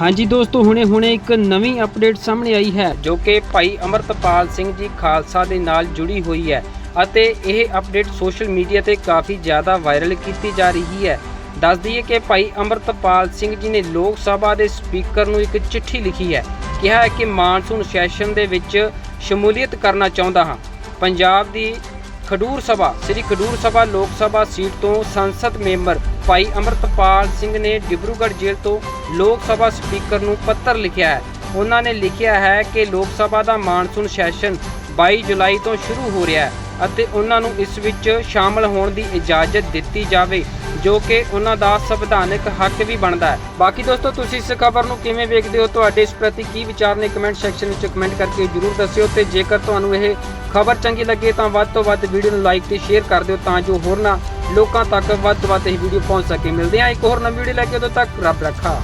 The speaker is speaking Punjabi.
ਹਾਂਜੀ ਦੋਸਤੋ, ਹੁਣੇ ਹੁਣੇ ਇੱਕ ਨਵੀਂ ਅਪਡੇਟ ਸਾਹਮਣੇ ਆਈ ਹੈ, ਜੋ ਕਿ ਭਾਈ ਅਮਰਤਪਾਲ ਸਿੰਘ ਜੀ ਖਾਲਸਾ ਦੇ ਨਾਲ ਜੁੜੀ ਹੋਈ ਹੈ ਅਤੇ ਇਹ ਅਪਡੇਟ ਸੋਸ਼ਲ ਮੀਡੀਆ ਤੇ ਕਾਫੀ ਜ਼ਿਆਦਾ ਵਾਇਰਲ ਕੀਤੀ ਜਾ ਰਹੀ ਹੈ। ਦੱਸ ਦਈਏ ਕਿ ਭਾਈ ਅਮਰਤਪਾਲ ਸਿੰਘ ਜੀ ਨੇ ਲੋਕ ਸਭਾ ਦੇ ਸਪੀਕਰ ਨੂੰ ਇੱਕ ਚਿੱਠੀ ਲਿਖੀ ਹੈ, ਕਿਹਾ ਹੈ ਕਿ ਮਾਨਸੂਨ ਸੈਸ਼ਨ ਦੇ ਵਿੱਚ ਸ਼ਮੂਲੀਅਤ ਕਰਨਾ ਚਾਹੁੰਦਾ ਹਾਂ। ਪੰਜਾਬ ਦੀ ਖਡੂਰ ਸਭਾ, ਸ੍ਰੀ ਖਡੂਰ ਸਭਾ ਲੋਕ ਸਭਾ ਸੀਟ ਤੋਂ ਸੰਸਦ ਮੈਂਬਰ ਭਾਈ ਅਮਰਤਪਾਲ ਸਿੰਘ ਨੇ ਡਿਬਰੂਗੜ੍ਹ ਜੇਲ੍ਹ ਤੋਂ ਲੋਕ ਸਭਾ ਸਪੀਕਰ ਨੂੰ ਪੱਤਰ ਲਿਖਿਆ ਹੈ। ਉਹਨਾਂ ਨੇ ਲਿਖਿਆ ਹੈ ਕਿ ਲੋਕ ਸਭਾ ਦਾ ਮਾਨਸੂਨ ਸੈਸ਼ਨ 22 ਜੁਲਾਈ ਤੋਂ ਸ਼ੁਰੂ ਹੋ ਰਿਹਾ ਹੈ ਅਤੇ ਉਹਨਾਂ ਨੂੰ ਇਸ ਵਿੱਚ ਸ਼ਾਮਲ ਹੋਣ ਦੀ ਇਜਾਜ਼ਤ ਦਿੱਤੀ ਜਾਵੇ, ਜੋ ਕਿ ਉਹਨਾਂ ਦਾ ਸੰਵਿਧਾਨਕ ਹੱਕ ਵੀ ਬਣਦਾ ਹੈ। ਬਾਕੀ ਦੋਸਤੋ, ਤੁਸੀਂ ਇਸ ਖਬਰ ਨੂੰ ਕਿਵੇਂ ਵੇਖਦੇ ਹੋ? ਤੁਹਾਡੇ ਇਸ ਪ੍ਰਤੀ ਕੀ ਵਿਚਾਰ ਨੇ? ਕਮੈਂਟ ਸੈਕਸ਼ਨ ਵਿੱਚ ਕਮੈਂਟ ਕਰਕੇ ਜਰੂਰ ਦੱਸਿਓ ਤੇ ਜੇਕਰ ਤੁਹਾਨੂੰ ਇਹ ਖਬਰ ਚੰਗੀ ਲੱਗੇ ਤਾਂ ਵੱਧ ਤੋਂ ਵੱਧ ਵੀਡੀਓ ਨੂੰ ਲਾਈਕ ਤੇ ਸ਼ੇਅਰ ਕਰ ਦਿਓ ਤਾਂ ਜੋ ਹੋਰਨਾਂ ਲੋਕਾਂ ਤੱਕ ਵੱਧ ਤੋਂ ਵੱਧ ਇਹ ਵੀਡੀਓ ਪਹੁੰਚ ਸਕੇ। ਮਿਲਦੇ ਹਾਂ ਇੱਕ ਹੋਰ ਨਵੀਂ ਵੀਡੀਓ ਲੈ ਕੇ। ਉਦੋਂ ਤੱਕ ਰੱਬ ਰੱਖਾ।